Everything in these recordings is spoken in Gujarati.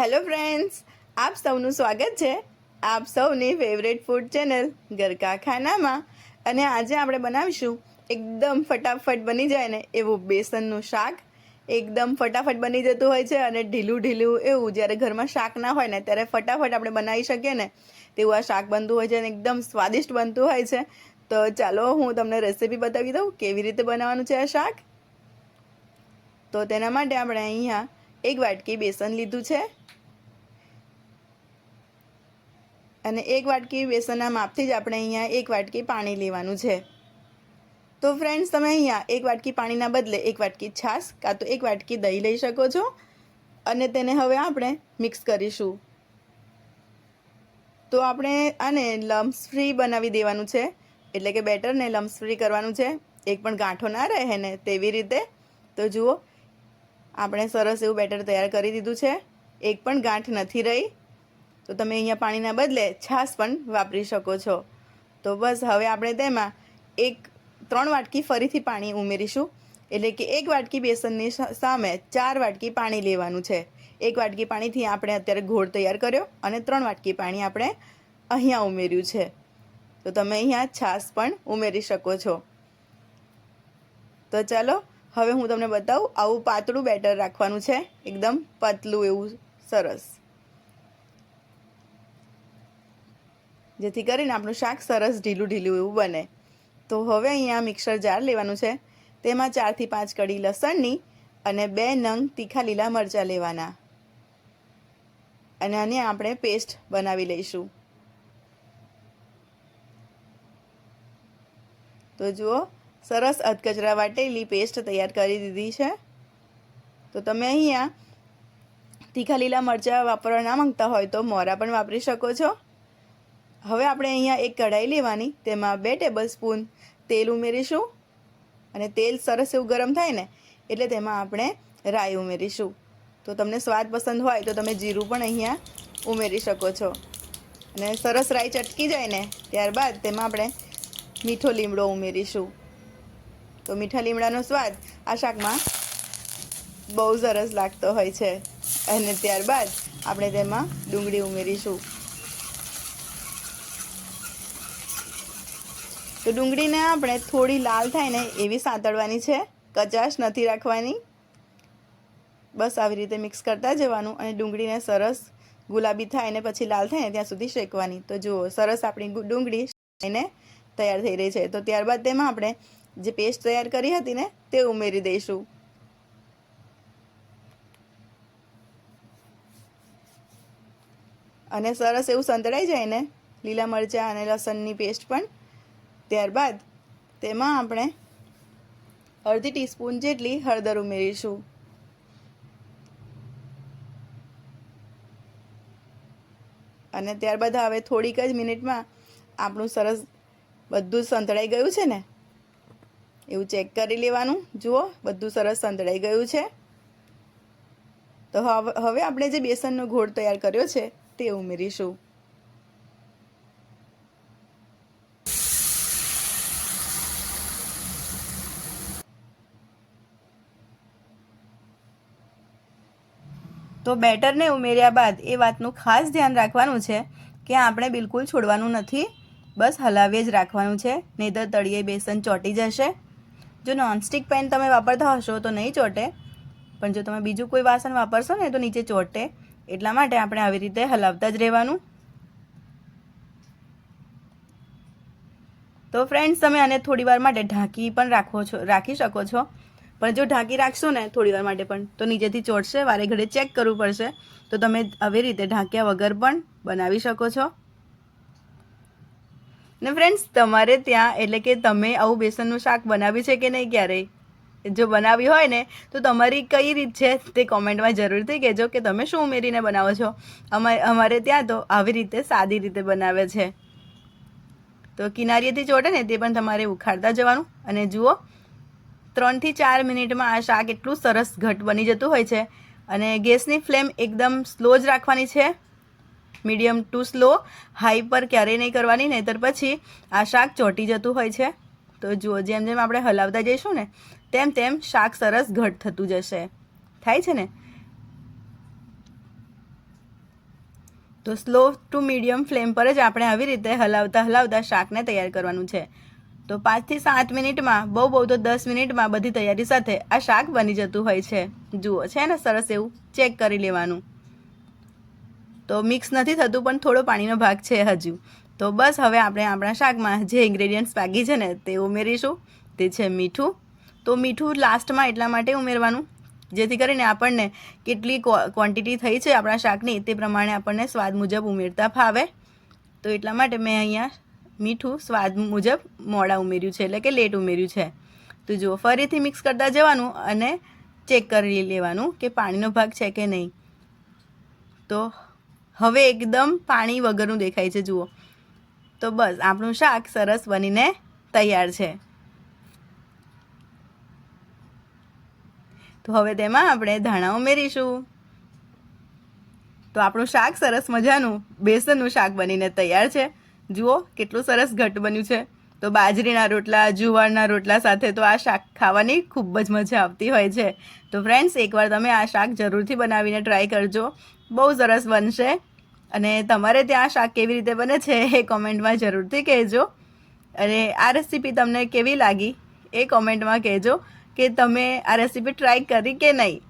હેલો ફ્રેન્ડ્સ, આપ સૌનું સ્વાગત છે આપ સૌની ફેવરેટ ફૂડ ચેનલ ગરકા ખાનામાં અને આજે આપણે બનાવીશું એકદમ ફટાફટ બની જાય ને એવું બેસનનું શાક. એકદમ ફટાફટ બની જતું હોય છે અને ઢીલું ઢીલું એવું. જ્યારે ઘરમાં શાક ના હોય ને ત્યારે ફટાફટ આપણે બનાવી શકીએ ને તેવું આ શાક બનતું હોય છે અને એકદમ સ્વાદિષ્ટ બનતું હોય છે. તો ચાલો હું તમને રેસીપી બતાવી દઉં કેવી રીતે બનાવવાનું છે આ શાક. તો તેના માટે આપણે અહીંયા એક વાટકી બેસન લીધું છે. અને એક વાટકી બેસનના માપથી જ આપણે અહીંયા એક વાટકી પાણી લેવાનું છે. તો ફ્રેન્ડ્સ તમે અહીંયા એક વાટકી પાણીના બદલે એક વાટકી છાશ કાં તો એક વાટકી દહીં લઈ શકો છો. અને તેને હવે આપણે મિક્સ કરીશું. તો આપણે આને લમ્સ ફ્રી બનાવી દેવાનું છે. એટલે કે બેટરને લમ્સ ફ્રી કરવાનું છે. એક પણ ગાંઠો ના રહે ને તેવી રીતે. તો જુઓ આપણે સરસ એવું બેટર તૈયાર કરી દીધું છે. એક પણ ગાંઠ નથી રહી. તો તમે અહીંયા પાણીના બદલે છાશ પણ વાપરી શકો છો. તો બસ હવે આપણે તેમાં એક, ત્રણ વાટકી ફરીથી પાણી ઉમેરીશું. એટલે કે એક વાટકી બેસનની સામે ચાર વાટકી પાણી લેવાનું છે. એક વાટકી પાણીથી આપણે અત્યારે ઘોળ તૈયાર કર્યો અને ત્રણ વાટકી પાણી આપણે અહીંયા ઉમેર્યું છે. તો તમે અહીંયા છાશ પણ ઉમેરી શકો છો. તો ચાલો હવે હું તમને બતાવું, આવું પાતળું બેટર રાખવાનું છે. એકદમ પતલું એવું સરસ. જેથી કરીને આપણું શાક સરસ ઢીલું ઢીલું એવું બને. તો હવે અહીંયા મિક્સર જાર લેવાનું છે. તેમાં ચારથી પાંચ કડી લસણની અને બે નંગ તીખા લીલા મરચાં લેવાના. અને આને આપણે પેસ્ટ બનાવી લઈશું. તો જુઓ સરસ અધકચરા વાટેલી પેસ્ટ તૈયાર કરી દીધી છે. તો તમે અહીંયા તીખા લીલા મરચાં વાપરવા ના માંગતા હોય તો મોરા પણ વાપરી શકો છો. હવે આપણે અહીંયા એક કઢાઈ લેવાની, તેમાં બે ટેબલ સ્પૂન તેલ ઉમેરીશું અને તેલ સરસ એવું ગરમ થાય ને, એટલે તેમાં આપણે રાઈ ઉમેરીશું. તો તમને સ્વાદ પસંદ હોય તો તમે જીરું પણ અહીંયા ઉમેરી શકો છો. અને સરસ રાઈ ચટકી જાય ને, ત્યારબાદ તેમાં આપણે મીઠો લીમડો ઉમેરીશું. તો મીઠા લીમડાનો સ્વાદ આ શાકમાં બહુ સરસ લાગતો હોય છે. અને ત્યારબાદ આપણે તેમાં ડુંગળી ઉમેરીશું. તો ડુંગળીને આપણે થોડી લાલ થાય ને એવી સાંતળવાની છે. કચાશ નથી રાખવાની. બસ આવી રીતે મિક્સ કરતા જવાનું અને ડુંગળીને સરસ ગુલાબી થાય ને પછી લાલ થાય ને ત્યાં સુધી શેકવાની. તો જુઓ, સરસ આપણી ડુંગળી એને તૈયાર થઈ રહી છે. તો ત્યારબાદ તેમાં આપણે જે પેસ્ટ તૈયાર કરી હતી ને, તે ઉમેરી દઈશું. અને સરસ એવું સંતળાઈ જાય ને, લીલા મરચાં અને લસણની પેસ્ટ પણ, ત્યારબાદ તેમાં આપણે અડધી ટીસ્પૂન જેટલી હળદર ઉમેરીશું. અને ત્યારબાદ હવે થોડીક જ મિનિટમાં આપણું સરસ બધું સંતળાઈ ગયું છે ને એવું ચેક કરી લેવાનું. જુઓ, બધું સરસ સંતળાઈ ગયું છે. તો હવે આપણે જે બેસનનો ઘોળ તૈયાર કર્યો છે, તે ઉમેરીશું. તો બેટરને ઉમેર્યા બાદ એ વાતનું ખાસ ધ્યાન રાખવાનું છે કે આપણે બિલકુલ છોડવાનું નથી. બસ હલાવીએ જ રાખવાનું છે, નહીંતર તળિયે બેસન ચોંટી જશે. જો નોનસ્ટિક પેન તમે વાપરતા હશો તો નહીં ચોટે, પણ જો તમે બીજું કોઈ વાસણ વાપરશો ને તો નીચે ચોટે. એટલા માટે આપણે આવી રીતે હલાવતા જ રહેવાનું. તો ફ્રેન્ડ્સ તમે આને થોડીવાર માટે ઢાંકી પણ રાખો છો, રાખી શકો છો. પણ જો ઢાંકી રાખશો ને થોડીવાર માટે પણ, તો નીચેથી ચોટશે, વારે ઘડે ચેક કરવું પડશે. તો તમે આવી રીતે ઢાંક્યા વગર પણ બનાવી શકો છો. ને ફ્રેન્ડ્સ તમારે ત્યાં એટલે કે તમે આવું બેસનનું શાક બનાવ્યું છે કે નહીં ક્યારેય? જો બનાવી હોય ને, તો તમારી કઈ રીત છે તે કોમેન્ટમાં જરૂરથી કહેજો કે તમે શું ઉમેરીને બનાવો છો. અમારે અમારે ત્યાં તો આવી રીતે સાદી રીતે બનાવે છે. તો કિનારીએથી ચોટે ને તે પણ તમારે ઉખાડતા જવાનું. અને જુઓ, ત્રણથી ચાર મિનિટમાં આ શાક એટલું સરસ ઘટ બની જતું હોય છે. અને ગેસની ફ્લેમ એકદમ સ્લો જ રાખવાની છે. મીડિયમ ટુ સ્લો, હાઈ પર ક્યારેય નહીં કરવાની, નહીતર પછી આ શાક ચોંટી જતું હોય છે. તો જુઓ, જેમ જેમ આપણે હલાવતા જઈશું ને, તેમ તેમ શાક સરસ ઘટ થતું જશે. થાય છે ને? તો સ્લો ટુ મીડિયમ ફ્લેમ પર જ આપણે આવી રીતે હલાવતા હલાવતા શાકને તૈયાર કરવાનું છે. તો પાંચથી સાત મિનિટમાં, બહુ બહુ તો દસ મિનિટમાં બધી તૈયારી સાથે આ શાક બની જતું હોય છે. જુઓ, છે ને? સરસ એવું ચેક કરી લેવાનું. તો મિક્સ નથી થતું, પણ થોડો પાણીનો ભાગ છે હજુ. તો બસ હવે આપણે આપણા શાકમાં જે ઇન્ગ્રેડિયન્ટ્સ બાકી છે ને, તે ઉમેરીશું. તે છે મીઠું. તો મીઠું લાસ્ટમાં એટલા માટે ઉમેરવાનું, જેથી કરીને આપણને કેટલી ક્વોન્ટિટી થઈ છે આપણા શાકની, તે પ્રમાણે આપણને સ્વાદ મુજબ ઉમેરતા ફાવે. તો એટલા માટે મેં અહીંયા મીઠું સ્વાદ મુજબ મોડા ઉમેર્યું છે, એટલે કે લેટ ઉમેર્યું છે. તો જુઓ, ફરીથી મિક્સ કરતા જવાનું અને ચેક કરી લેવાનું કે પાણીનો ભાગ છે કે નહીં. તો હવે એકદમ પાણી વગરનું દેખાય છે, જુઓ. તો બસ, આપણું શાક સરસ બનીને તૈયાર છે. તો હવે તેમાં આપણે ધાણા ઉમેરીશું. તો આપણું શાક સરસ મજાનું, બેસનનું શાક બનીને તૈયાર છે. જુઓ, કેટલું સરસ ઘટ બન્યું છે. તો બાજરીના રોટલા, જુવારના રોટલા સાથે તો આ શાક ખાવાની ખૂબ જ મજા આવતી હોય છે. તો ફ્રેન્ડ્સ એકવાર તમે આ શાક જરૂરથી બનાવીને ટ્રાય કરજો. બહુ સરસ બનશે. અને તમારે ત્યાં શાક કેવી રીતે બને છે એ કોમેન્ટમાં જરૂરથી કહેજો. અને આ રેસીપી તમને કેવી લાગી એ કોમેન્ટમાં કહેજો કે તમે આ રેસીપી ટ્રાય કરી કે નહીં.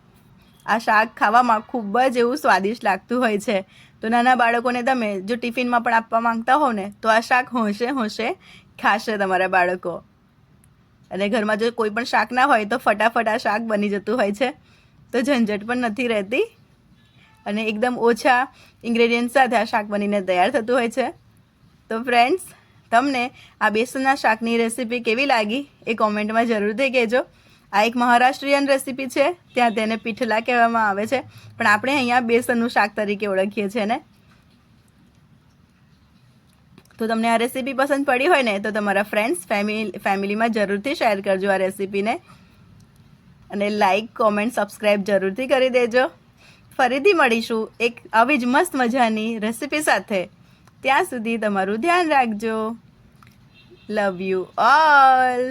આ શાક ખાવામાં ખૂબ જ એવું સ્વાદિષ્ટ લાગતું હોય છે. તો નાના બાળકોને તમે જો ટિફિનમાં પણ આપવા માંગતા હો ને, તો આ શાક હોંશે હોંશે ખાશે તમારા બાળકો. અને ઘરમાં જો કોઈ પણ શાક ના હોય તો ફટાફટ આ શાક બની જતું હોય છે. તો ઝંઝટ પણ નથી રહેતી. અને એકદમ ઓછા ઇન્ગ્રેડિયન્ટ સાથે આ શાક બનીને તૈયાર થતું હોય છે. તો ફ્રેન્ડ્સ તમને આ બેસનના શાકની રેસીપી કેવી લાગી એ કોમેન્ટમાં જરૂરથી કહેજો. આ એક મહારાષ્ટ્રીયન રેસીપી છે, ત્યાં તેને પીઠલા કહેવામાં આવે છે. પણ આપણે અહીંયા બેસનનું શાક તરીકે ઓળખીએ છીએ ને. તો તમને આ રેસીપી પસંદ પડી હોય ને, તો તમારા ફ્રેન્ડ્સ ફેમિલી ફેમિલીમાં જરૂરથી શેર કરજો આ રેસીપીને અને લાઈક કોમેન્ટ સબસ્ક્રાઈબ જરૂરથી કરી દેજો. ફરીથી મળીશું એક આવી જ મસ્ત મજાની રેસીપી સાથે. ત્યાં સુધી તમારું ધ્યાન રાખજો. Love you all